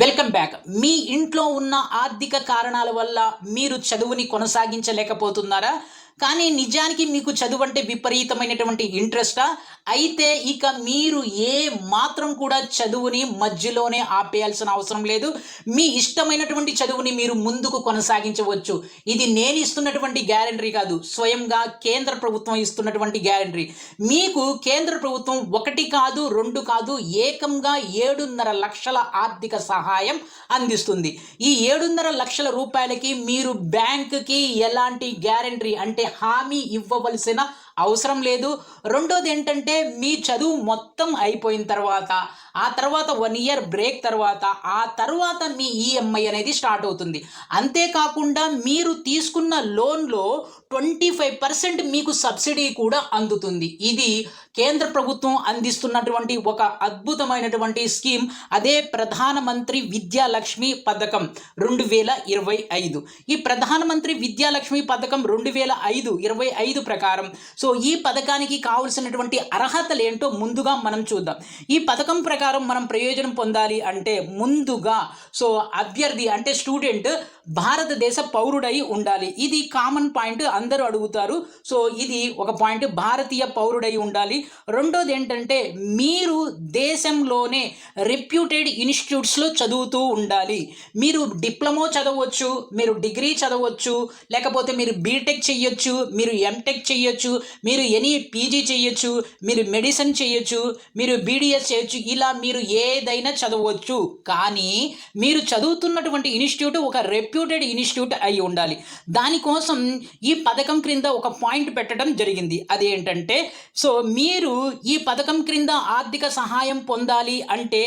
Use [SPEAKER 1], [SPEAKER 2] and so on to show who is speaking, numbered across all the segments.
[SPEAKER 1] Welcome back మీ ఇంట్లో ఉన్న ఆర్థిక కారణాల వల్ల మీరు చదువుని కొనసాగించలేకపోతున్నారా? కానీ నిజానికి మీకు చదువు అంటే విపరీతమైనటువంటి ఇంట్రెస్టా అయితే ఇక మీరు ఏ మాత్రం కూడా చదువుని మధ్యలోనే ఆపేయాల్సిన అవసరం లేదు. మీ ఇష్టమైనటువంటి చదువుని మీరు ముందుకు కొనసాగించవచ్చు. ఇది నేను ఇస్తున్నటువంటి గ్యారంటీ కాదు. స్వయంగా కేంద్ర ప్రభుత్వం ఇస్తున్నటువంటి గ్యారంటీ మీకు కేంద్ర ప్రభుత్వం ఒకటి కాదు రెండు కాదు ఏకంగా ఏడున్నర లక్షల ఆర్థిక సహాయం అందిస్తుంది. ఈ ఏడున్నర లక్షల రూపాయలకి మీరు బ్యాంకుకి ఎలాంటి గ్యారంటీ అంటే హామీ ఇవ్వవలసిన అవసరం లేదు. రెండోది ఏంటంటే మీ చదువు మొత్తం అయిపోయిన తర్వాత ఆ తర్వాత వన్ ఇయర్ బ్రేక్ తర్వాత ఆ తర్వాత మీ ఈఎంఐ అనేది స్టార్ట్ అవుతుంది. అంతేకాకుండా మీరు తీసుకున్న లోన్లో ట్వంటీ ఫైవ్ పర్సెంట్ మీకు సబ్సిడీ కూడా అందుతుంది. ఇది కేంద్ర ప్రభుత్వం అందిస్తున్నటువంటి ఒక అద్భుతమైనటువంటి స్కీమ్. అదే ప్రధానమంత్రి విద్యాలక్ష్మి పథకం రెండు వేల ఇరవై ఐదు. ఈ ప్రధానమంత్రి విద్యాలక్ష్మి పథకం రెండు వేల ఐదు ఇరవై ఐదు ప్రకారం సో ఈ పథకానికి కావలసినటువంటి అర్హతలు ఏంటో ముందుగా మనం చూద్దాం. ఈ పథకం ప్రకారం మనం ప్రయోజనం పొందాలి అంటే ముందుగా సో అభ్యర్థి అంటే స్టూడెంట్ భారతదేశ పౌరుడై ఉండాలి. ఇది కామన్ పాయింట్ అందరూ అడుగుతారు. సో ఇది ఒక పాయింట్ భారతీయ పౌరుడై ఉండాలి. రెండోది ఏంటంటే మీరు దేశంలోనే రెప్యూటెడ్ ఇన్స్టిట్యూట్స్లో చదువుతూ ఉండాలి. మీరు డిప్లొమో చదవచ్చు మీరు డిగ్రీ చదవచ్చు లేకపోతే మీరు బీటెక్ చేయొచ్చు మీరు ఎంటెక్ చేయొచ్చు మీరు ఎనీ పీజీ చేయొచ్చు మీరు మెడిసిన్ చేయొచ్చు మీరు బీడిఎస్ చేయొచ్చు ఇలా మీరు ఏదైనా చదవచ్చు. కానీ మీరు చదువుతున్నటువంటి ఇన్స్టిట్యూట్ ఒక రెప్యూటెడ్ ఇన్స్టిట్యూట్ అయి ఉండాలి. దానికోసం ఈ పథకం క్రింద ఒక పాయింట్ పెట్టడం జరిగింది. అదేంటంటే సో మీరు ఈ పథకం క్రింద ఆర్థిక సహాయం పొందాలి అంటే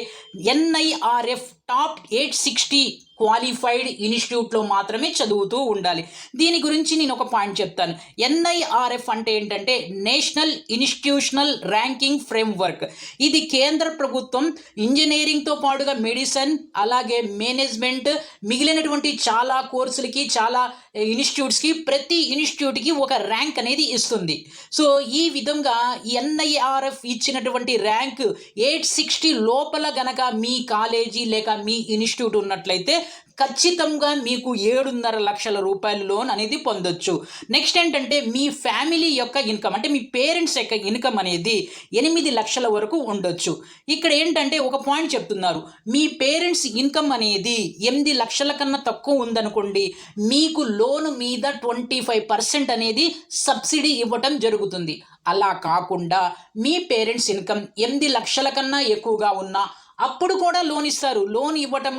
[SPEAKER 1] NIRF top eight sixty qualified ఇన్స్టిట్యూట్లో మాత్రమే చదువుతూ ఉండాలి. దీని గురించి నేను ఒక పాయింట్ చెప్తాను. ఎన్ఐఆర్ఎఫ్ అంటే ఏంటంటే నేషనల్ ఇన్స్టిట్యూషనల్ ర్యాంకింగ్ ఫ్రేమ్వర్క్. ఇది కేంద్ర ప్రభుత్వం ఇంజనీరింగ్తో పాటుగా మెడిసిన్ అలాగే మేనేజ్మెంట్ మిగిలినటువంటి చాలా కోర్సులకి చాలా ఇన్స్టిట్యూట్స్కి ప్రతి ఇన్స్టిట్యూట్కి ఒక ర్యాంక్ అనేది ఇస్తుంది. సో ఈ విధంగా ఎన్ఐఆర్ఎఫ్ ఇచ్చినటువంటి ర్యాంక్ ఎయిట్ సిక్స్టీ లోపల గనక మీ కాలేజీ లేక మీ ఇన్స్టిట్యూట్ ఉన్నట్లయితే ఖచ్చితంగా మీకు ఏడున్నర లక్షల రూపాయల లోన్ అనేది పొందొచ్చు. నెక్స్ట్ ఏంటంటే మీ ఫ్యామిలీ యొక్క ఇన్కమ్ అంటే మీ పేరెంట్స్ యొక్క ఇన్కమ్ అనేది ఎనిమిది లక్షల వరకు ఉండొచ్చు. ఇక్కడ ఏంటంటే ఒక పాయింట్ చెప్తున్నారు. మీ పేరెంట్స్ ఇన్కమ్ అనేది ఎనిమిది లక్షల కన్నా తక్కువ ఉందనుకోండి మీకు లోన్ మీద ట్వంటీ ఫైవ్ పర్సెంట్ అనేది సబ్సిడీ ఇవ్వటం జరుగుతుంది. అలా కాకుండా మీ పేరెంట్స్ ఇన్కమ్ ఎనిమిది లక్షల కన్నా ఎక్కువగా ఉన్నా అప్పుడు కూడా లోన్ ఇస్తారు. లోన్ ఇవ్వటం